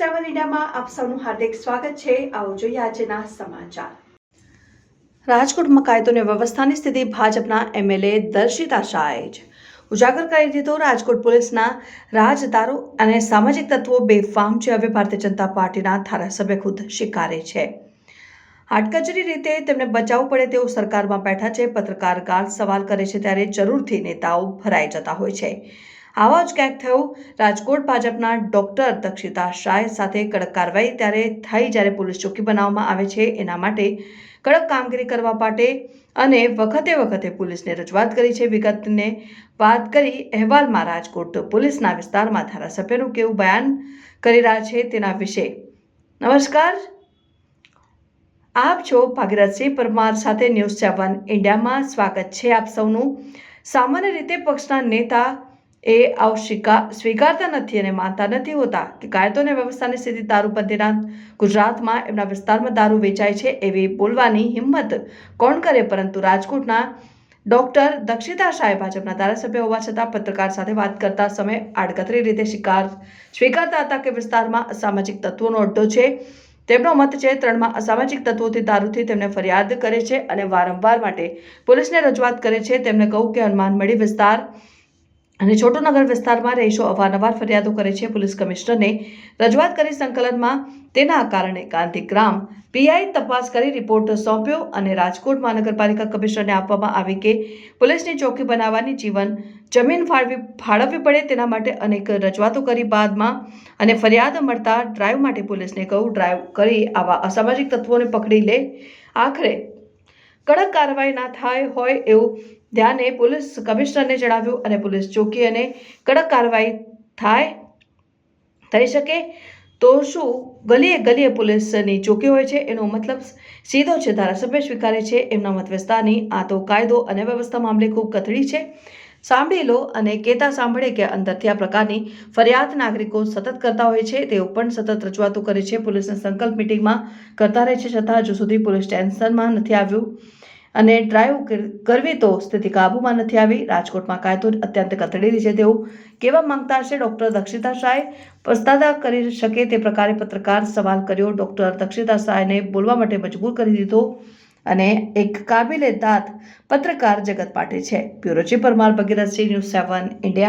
ન્યૂઝમાં આપ સૌનું હાર્દિક સ્વાગત છે. આવો જોઈએ આજના સમાચાર. રાજકોટમાં કાયદો અને વ્યવસ્થાની સ્થિતિ ભાજપના એમએલએ દર્શિતા શાહે જ. ઉજાગર કરી દીધો રાજકોટ પોલીસના રાજદારો અને સામાજિક તત્વો બેફામ છે. હવે ભારતીય જનતા પાર્ટીના ધારાસભ્ય ખુદ શિકારે છે. હાડકચરી રીતે તેમને બચાવવું પડે તેઓ સરકારમાં બેઠા છે. પત્રકાર સવાલ કરે છે ત્યારે જરૂરથી નેતાઓ ભરાઈ જતા હોય છે. આવા જ ક્યાંક થયું. રાજકોટ ભાજપના ડોક્ટર દક્ષિતા શાહ સાથે કડક કાર્યવાહી ત્યારે થઈ જ્યારે પોલીસ ચોકી બનાવવામાં આવે છે. એના માટે કડક કામગીરી કરવા માટે અને વખતે વખતે પોલીસને રજૂઆત કરી છે. વિગતને વાત કરી અહેવાલમાં રાજકોટ પોલીસના વિસ્તારમાં ધારાસભ્યનું કેવું બયાન કરી રહ્યા છે તેના વિશે. નમસ્કાર. આપ છો ભાગીરથસિંહ પરમાર સાથે ન્યૂઝ સેવન ઇન્ડિયામાં સ્વાગત છે આપ સૌનું. સામાન્ય રીતે પક્ષના નેતા એ આવ સ્વીકાર, સ્વીકારતા નથી અને માનતા નથી હોતા. કે કાયદો અને વ્યવસ્થાની સ્થિતિ દારૂબંધીના ગુજરાતમાં એમના વિસ્તારમાં દારૂ વેચાય છે એવી બોલવાની હિંમત કોણ કરે? પરંતુ રાજકોટના ડોક્ટર દક્ષિતા શાહે ભાજપના ધારાસભ્ય હોવા છતાં પત્રકાર સાથે વાત કરતા સમયે આડકતરી રીતે સ્વીકાર સ્વીકારતા હતા કે વિસ્તારમાં અસામાજિક તત્વોનો અડ્ડો છે. તેમનો મત છે, ત્રણમાં અસામાજિક તત્વોથી દારૂથી તેમને ફરિયાદ કરે છે અને વારંવાર માટે પોલીસને રજૂઆત કરે છે. તેમને કહું કે હનુમાન મળી વિસ્તાર અને છોટોનગર વિસ્તારમાં રહીશો અવારનવાર ફરિયાદો કરે છે પોલીસ કમિશનરને. રજૂઆત કરી સંકલનમાં તેના કારણે ગાંધીગ્રામ પીઆઈ તપાસ કરી રિપોર્ટ સોંપ્યો અને રાજકોટ મહાનગરપાલિકા કમિશનરને આપવામાં આવી કે પોલીસની ચોકી બનાવવાની જીવન જમીન ફાળવી ફાળવવી પડે તેના માટે અનેક રજૂઆતો કરી બાદમાં અને ફરિયાદ મળતા ડ્રાઈવ માટે પોલીસને કહું ડ્રાઈવ કરી આવા અસામાજિક તત્વોને પકડી લે. આખરે કડક કાર્યવાહી ના થાય હોય એવું ધ્યાને પોલીસ કમિશનરને જણાવ્યું અને પોલીસ ચોકી અને કડક કાર્યવાહી થાય, થઈ શકે તો શું ગલીએ ગલીએ પોલીસની ચોકી હોય છે? એનો મતલબ સીધો છે, ધારાસભ્ય સ્વીકારે છે. એમના મત વિસ્તારની આ તો કાયદો અને વ્યવસ્થા મામલે ખૂબ કથળી છે. સાંભળી લો અને કહેતા સાંભળે કે અંદરથી આ પ્રકારની ફરિયાદ નાગરિકો સતત કરતા હોય છે. તેઓ પણ સતત રજૂઆતો કરે છે. પોલીસના સંકલ્પ મિટિંગમાં કરતા રહે છે. છતાં હજુ સુધી પોલીસ ટેન્શનમાં નથી આવ્યું. અને ડ્રાઈવ કર- કરવી તો સ્થિતિ કાબૂમાં નથી આવી. રાજકોટમાં કાયદો અત્યંત કથળેલી છે તેવું કેવા માંગતા હશે, ડૉક્ટર દક્ષિતા શાહે પસ્તાદા કરી શકે તે પ્રકારે પત્રકાર સવાલ કર્યો. ડૉક્ટર દક્ષિતા શાહને બોલવા માટે મજબૂર કરી દીધો અને એક કાબિલે દાંત પત્રકાર જગત પાટે છે. Bureau chief Parmar Bhagirathsinh news seven, India.